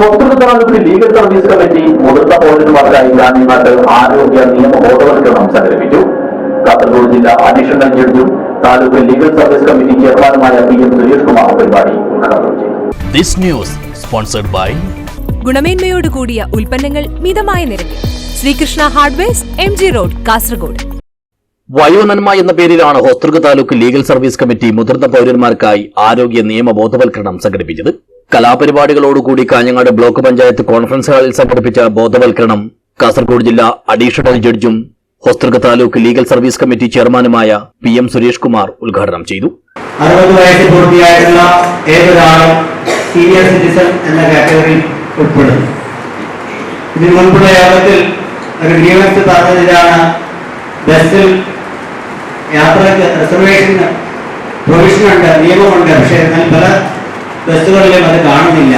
Taluk legal service committee മുതിർന്ന പൗരന്മാർക്കായി കാഞ്ഞങ്ങാട്ട് ആരോഗ്യ നിയമ ബോധവൽക്കരണം സംഘടിപ്പിച്ചു. കാസർഗോഡ് ജില്ല അഡീഷണൽ ജഡ്ജും താലൂക്ക് ലീഗൽ സർവീസ് കമ്മിറ്റി ചെയർമാനുമായ പി എം സുരേഷ് കുമാർ പരിപാടി ഉദ്ഘാടനം ചെയ്തു. This news sponsored by ഗുണമേന്മയോട് കൂടിയ ഉൽപ്പന്നങ്ങൾ മിതമായ നിരക്കിൽ. Sreekrishna hardwares M G road Kasaragod. വയോനന്മ എന്ന പേരിലാണ് Hosdurg taluk legal service committee മുതിർന്ന പൗരന്മാർക്കായി ആരോഗ്യ നിയമ ബോധവൽക്കരണം സംഘടിപ്പിച്ചത്. കലാപരിപാടികളോടുകൂടി കാഞ്ഞങ്ങാട് ബ്ലോക്ക് പഞ്ചായത്ത് കോൺഫറൻസ് ഹാളിൽ സംഘടിപ്പിച്ച ബോധവൽക്കരണം കാസർഗോഡ് ജില്ലാ additional ജഡ്ജും Hosdurg taluk legal service committee ചെയർമാനുമായ പി എം സുരേഷ് കുമാർ ഉദ്ഘാടനം ചെയ്തു. അറുപത് വയസ്സ് പൂർത്തിയായിട്ടുള്ള ഏതൊരാളും സീനിയർ സിറ്റിസൺ എന്ന കാറ്റഗറിയിൽ ഉൾപ്പെടുന്നു. ഇതിന് മുൻപുള്ള യോഗത്തിൽ ഒരു ഗ്രീവൻസ് പറഞ്ഞതിലാണ് ബസ്സിൽ യാത്രയ്ക്ക് റിസർവേഷന് പ്രൊവിഷനുണ്ട് നിയമമുണ്ട് പക്ഷേ എന്നാൽ പല ബസ്സുകളിലും അത് കാണുന്നില്ല.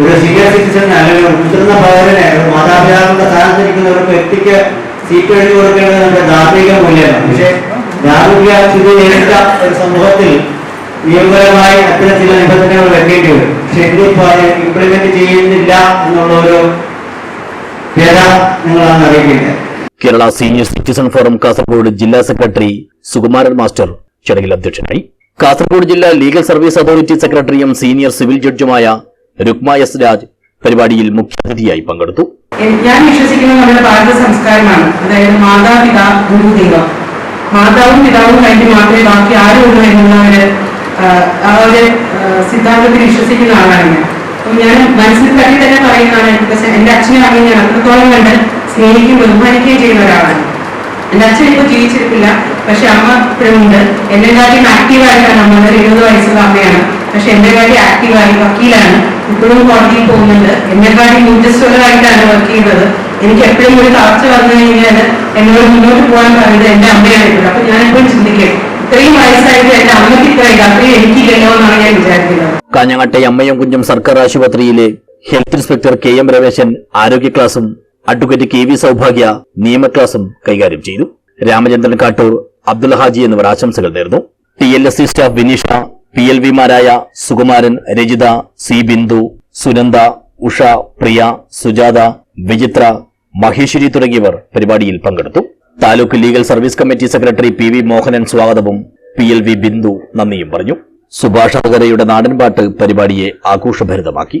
ഒരു സീനിയർ സിറ്റിസൺ അല്ലെങ്കിൽ ഒരു മുതിർന്ന പൗരനെ ഒരു മാതാപിതാക്കളുടെ സ്ഥാനത്തിരിക്കുന്ന ഒരു വ്യക്തിക്ക് സീറ്റ് എഴുതി കൊടുക്കേണ്ടത് നമ്മുടെ ധാർമ്മിക മൂല്യമാണ്. പക്ഷേ ധാർമ്മിക സ്ഥിതി നേരിട്ട ഒരു സമൂഹത്തിൽ നിയമപരമായി അത്തരം ചില നിബന്ധനകൾ വെക്കേണ്ടി വരും. പക്ഷെ ഇതിപ്പോ അത് ഇംപ്ലിമെന്റ് ചെയ്യുന്നില്ല എന്നുള്ള ഒരു ഖേദ നിങ്ങളാണ് അറിയിക്കേണ്ടത്. Kerala senior citizen forum Kasaragod ജില്ലാ സെക്രട്ടറി സുകുമാരൻ മാസ്റ്റർ ചടങ്ങിൽ അധ്യക്ഷനായി കാസർഗോഡ് ജില്ലാ ലീഗൽ സർവീസ് അതോറിറ്റി സെക്രട്ടറിയും സീനിയർ സിവിൽ ജഡ്ജുമായ രുക്മ എസ് രാജ് പരിപാടിയിൽ മുഖ്യാതിഥിയായി പങ്കെടുത്തു. ഞാൻ വിശ്വസിക്കുന്ന നമ്മുടെ ഭാരത സംസ്കാരമാണ്. അതായത് മാതാപിതാ ഗുരു ദൈവം. മാതാവും പിതാവും കഴിഞ്ഞ് മാത്രമേ ബാക്കി ആരും ഉള്ളൂ എന്നുള്ള ഒരു ആ, ഒരു സിദ്ധാന്തത്തിൽ വിശ്വസിക്കുന്ന ആളാണ് ഞാൻ. അപ്പം ഞാൻ മനസ്സിൽ തന്നെ തന്നെ പറയുന്നതാണ് എന്റെ അച്ഛനും അമ്മയും ഞാൻ അത്രത്തോളം കണ്ട് സ്നേഹിക്കുകയും ബഹുമാനിക്കുകയും ചെയ്യുന്ന എന്റെ അച്ഛൻ ഇപ്പൊ ജീവിച്ചിരിക്കില്ല പക്ഷെ അമ്മ ഇപ്പോഴും ഉണ്ട്. എന്റെ കാര്യം ആക്റ്റീവായിട്ടാണ് അമ്മ ഒരു ഇരുപത് വയസ്സുള്ള അമ്മയാണ്. പക്ഷെ എന്റെ കാര്യം ആക്റ്റീവായി വക്കീലാണ്. ഇപ്പോഴും കോടതിയിൽ പോകുന്നുണ്ട്. എന്റെ കാര്യം ഊർജസ്വലമായിട്ടാണ് വർക്ക് ചെയ്യുന്നത്. എനിക്ക് എപ്പോഴും ഒരു തളർച്ച വന്നു കഴിഞ്ഞാൽ എന്നോട് മുന്നോട്ട് പോകാൻ പറയുന്നത് എന്റെ അമ്മയാണ് ഇപ്പോൾ അപ്പൊ ഞാൻ എപ്പോഴും ചിന്തിക്കും ഇത്രയും വയസ്സായിട്ട് എന്റെ അമ്മയ്ക്ക് ഇത്രയും അത്രയും എനിക്കില്ലല്ലോ എന്നാണ് ഞാൻ വിചാരിക്കുന്നത്. കാഞ്ഞങ്ങാട്ടെ അമ്മയും കുഞ്ഞും സർക്കാർ ആശുപത്രിയിലെ health inspector K M Rameshan ആരോഗ്യ ക്ലാസും അഡ്വക്കേറ്റ് കെ വി സൗഭാഗ്യ നിയമ ക്ലാസും കൈകാര്യം ചെയ്തു. രാമചന്ദ്രൻ കാട്ടൂർ അബ്ദുൽ ഹാജി എന്നിവർ ആശംസകൾ നേർന്നു. T L S C staff Vineesha P L വിമാരായ Sukumaran Rajitha C Bindu Sunanda Usha Priya Sujatha വിചിത്ര മഹേശ്വരി തുടങ്ങിയവർ പരിപാടിയിൽ പങ്കെടുത്തു. Taluk legal service committee secretary P V Mohanan സ്വാഗതവും പി എൽ വി ബിന്ദു നന്ദിയും പറഞ്ഞു. സുഭാഷ് നാടൻപാട്ട് പരിപാടിയെ ആഘോഷഭരിതമാക്കി.